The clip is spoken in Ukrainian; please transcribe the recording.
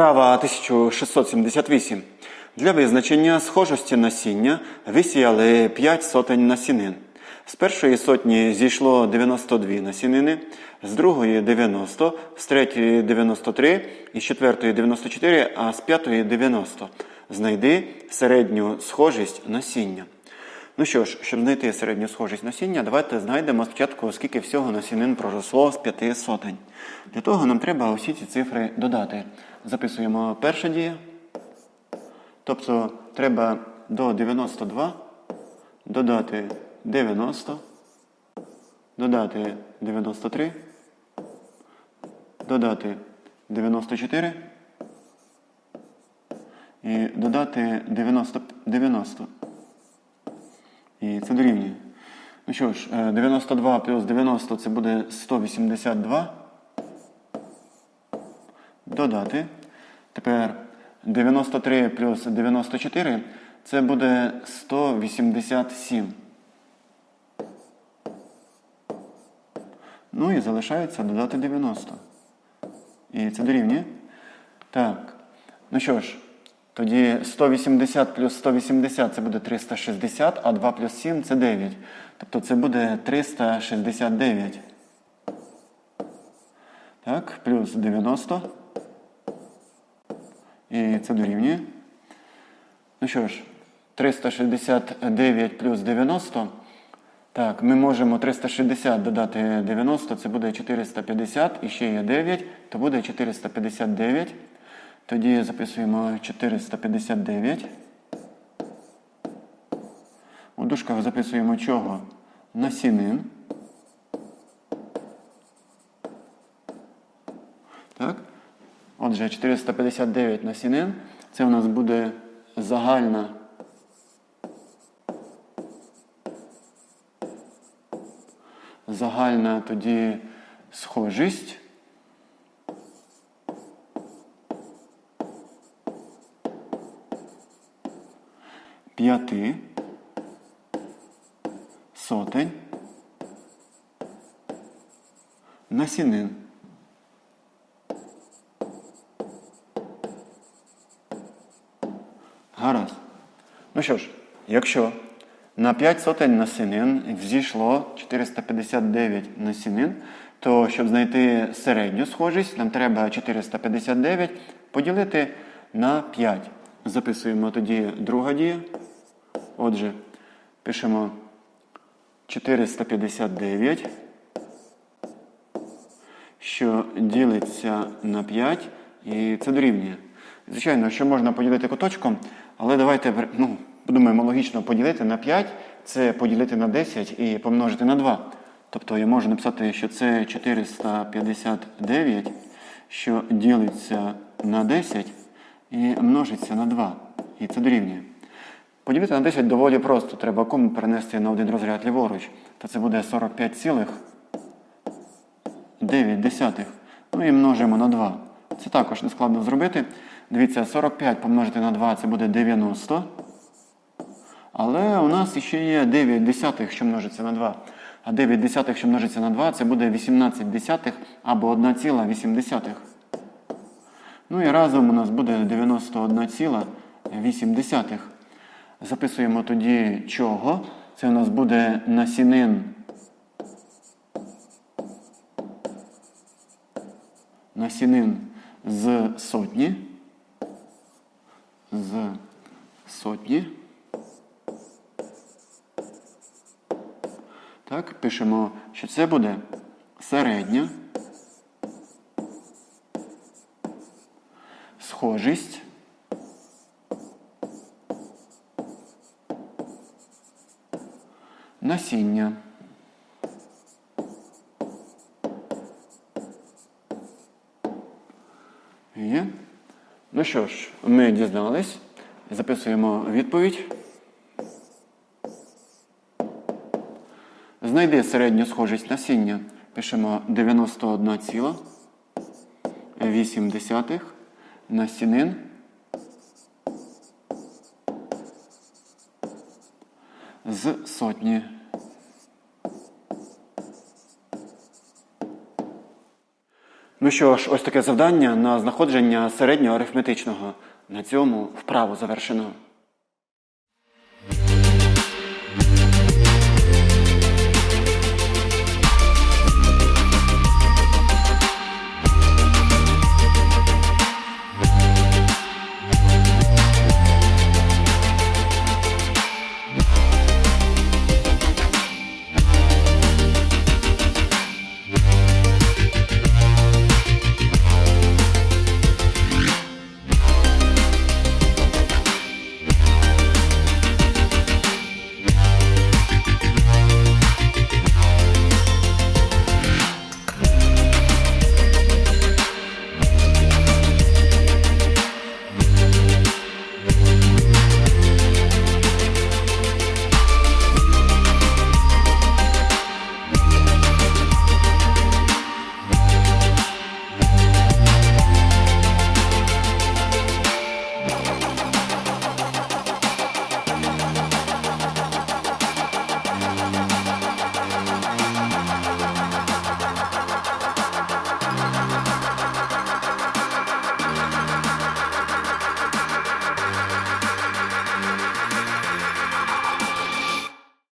Вправа 1678. Для визначення схожості насіння висіяли 5 сотень насінин. З першої сотні зійшло 92 насінини, з другої 90, з третьої 93, із четвертої 94, а з п'ятої 90. Знайди середню схожість насіння. Ну що ж, щоб знайти середню схожість насіння, давайте знайдемо спочатку, скільки всього насінин проросло з п'яти сотень. Для того нам треба усі ці цифри додати. Записуємо перша дія. Тобто треба до 92 додати 90, додати 93, додати 94 і додати 90. 90. І це дорівнює. Ну що ж, е, 92 плюс 90 це буде 182. Додати. Тепер 93 плюс 94 це буде 187. Ну і залишається додати 90. І це дорівнює. Так. Ну що ж, тоді 180 плюс 180 це буде 360, а 2 плюс 7 це 9. Тобто це буде 369. Так, плюс 90. І це дорівнює. Ну що ж, 369 плюс 90. Так, ми можемо 360 додати 90, це буде 450, і ще є 9, то буде 459. Тоді записуємо 459. У дужках записуємо чого? Насінин. Так? Отже, 459 насінин. Це у нас буде загальна. Загальна тоді схожість. П'яти сотень насінин. Гаразд. Ну що ж, якщо на 5 сотень насінин зійшло 459 насінин, то щоб знайти середню схожість, нам треба 459 поділити на 5. Записуємо тоді друга дія. Отже, пишемо 459, що ділиться на 5, і це дорівнює. Звичайно, що можна поділити куточком, але давайте ну, подумаємо логічно поділити на 5, це поділити на 10 і помножити на 2. Тобто я можу написати, що це 459, що ділиться на 10 і множиться на 2. І це дорівнює. Поділити на 10 доволі просто. Треба кому перенести на один розряд ліворуч. То це буде 45,9. Ну і множимо на 2. Це також не складно зробити. Дивіться, 45 помножити на 2 це буде 90. Але у нас ще є 9 десятих, що множиться на 2. А 9 десятих, що множиться на 2, це буде 18 десятих або 1,8. Ну і разом у нас буде 91,8. Записуємо тоді чого. Це у нас буде насінин. Насінин з сотні. З сотні. Так, пишемо, що це буде середня схожість насіння. Є. Ну що ж, ми дізнались. Записуємо відповідь. Знайди середню схожість насіння. Пишемо 91,8 насінин. З сотні. Ну що ж, ось таке завдання на знаходження середнього арифметичного. На цьому вправу завершено.